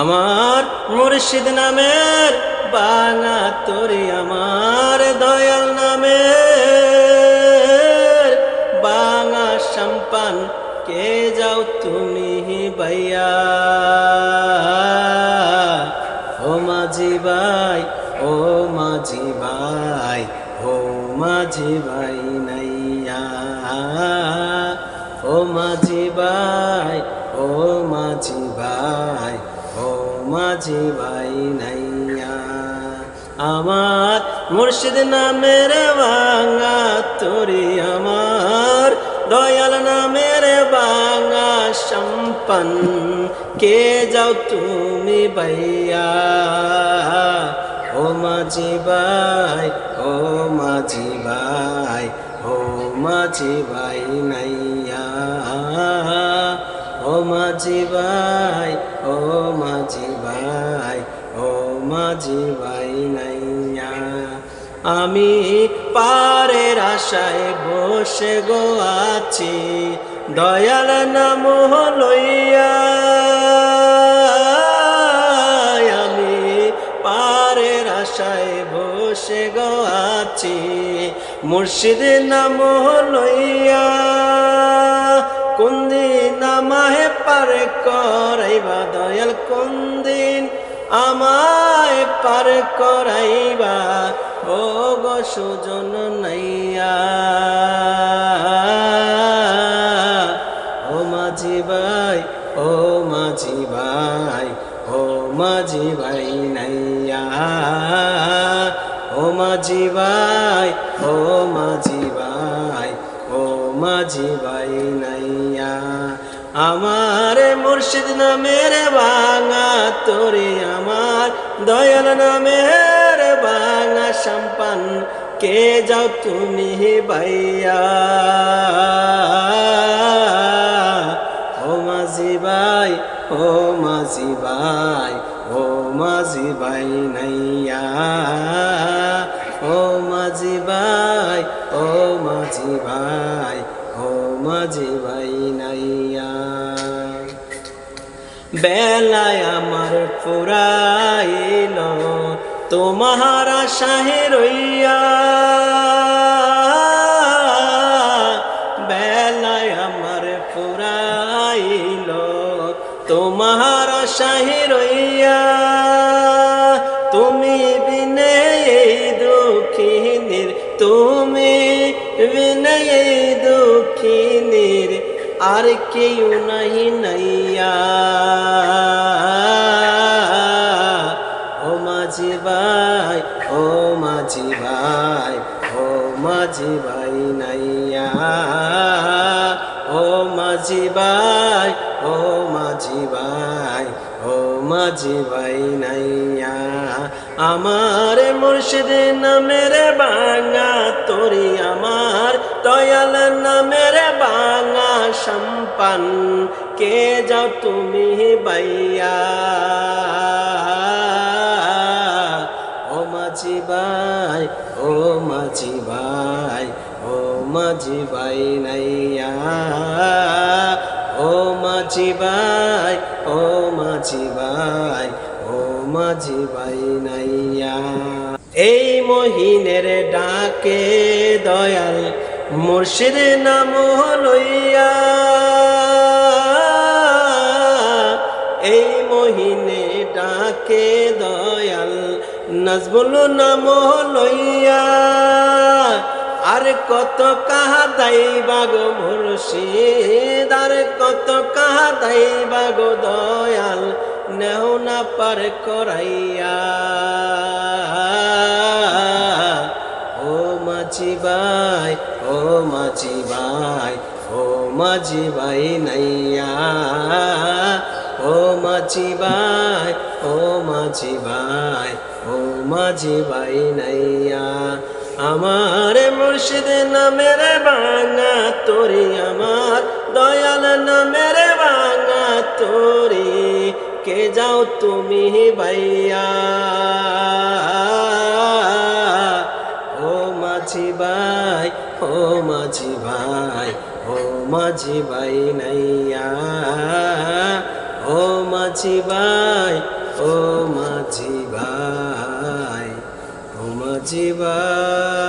আমার মুর্শিদ নামের বাঙা তোরে আমার দয়াল নামের বাঙা সম্পান কে যাও তুমি ভাইয়া? ও মাঝি ভাই, ও মাঝি ভাই, ও মাঝি ভাই নাইয়া। ও মাঝি ভাই, ও মাঝি ভাই ও মাঝি ভাই নাইয়া, আমার মুর্শিদ নামের বাঙা তোরি আমার, দয়াল নামের বাঙা সম্পন, কে যাও তুমি বাইয়া ও মাঝি ভাই, ও মাঝি ভাই, ও মাঝি ভাই নাইয়া। মাঝি ভাই, ও মাঝি ভাই, ও মাঝি ভাই নাইয়া। আমি পারের আশায় বসে গো আছি, দয়াল নাম লইয়া। আমি পারের আশায় বসে গো আছি, মুর্শিদের নাম লইয়া। কোন দিন আমায় পার করাইবা দয়াল, কোন দিন আমায় পার করাইবা? ও গো সুজন নাইয়া, ও মাঝি ভাই, ও মাঝি ভাই, ও মাঝি ভাই নাইয়া, ও মাঝি ভাই, ও মাঝি ভাই, ও মাঝি ভাই নাইয়া। আমার মুর্শিদ নামের বাঙা তোরে আমার দয়াল নামের বাঙা সম্পান। কে যাও তুমি ভাইয়া? ও মাঝি ভাই, ও মাঝি ভাই, ও মাঝি ভাই নাইয়া। ও মাঝি ভাই, ও মাঝি ভাই, ও মাঝি ভাই নাইয়া বেলায় আমার ফুরাইল তোমার আশাহে রইয়া কেউ নাহি নাইয়া ও মাঝি ভাই ও মাঝি ভাই ও মাঝি ভাই নাইয়া ও মাঝি ভাই ও মাঝি ভাই মাঝি ভাই নাইয়া। আমার মুর্শিদ নামের বাঙা, তোরি আমার দয়াল নামের বাঙা সম্পান। কে যাও তুমি বাইয়া ও মাঝি ভাই, ও মাঝি ভাই, ও মাঝি ভাই নাইয়া। ও মাঝি ভাই ও মাঝি ভাই ও মাঝি ভাই নাইয়া। এই মহিনের ডাকে দয়াল, মুর্শিদ নাম লইয়া। এই মহিনে ডাকে দয়াল, নাজবুল নাম লইয়া। কত কাহা দাইবা গো মুর্শিদ আর কত কাহা দাইবা গো দয়াল, নেও না পার করাইয়া। ও মাঝি ভাই ও মাঝি ভাই ও মাঝি ভাই নাইয়া। ও মাঝি ভাই ও মাঝি ভাই ও মাঝি ভাই নাইয়া। আমার মুর্শিদ নামের বাঙা তোরি, আমার দয়াল নামের বাঙা তোরি। কে যাও তুমি ভাইয়া? ও মাঝি ভাই, ও মাঝি ভাই, ও মাঝি ভাই নাইয়া। ও মাঝি ভাই, ও মাঝি ভাই, ও মাঝি ভাই।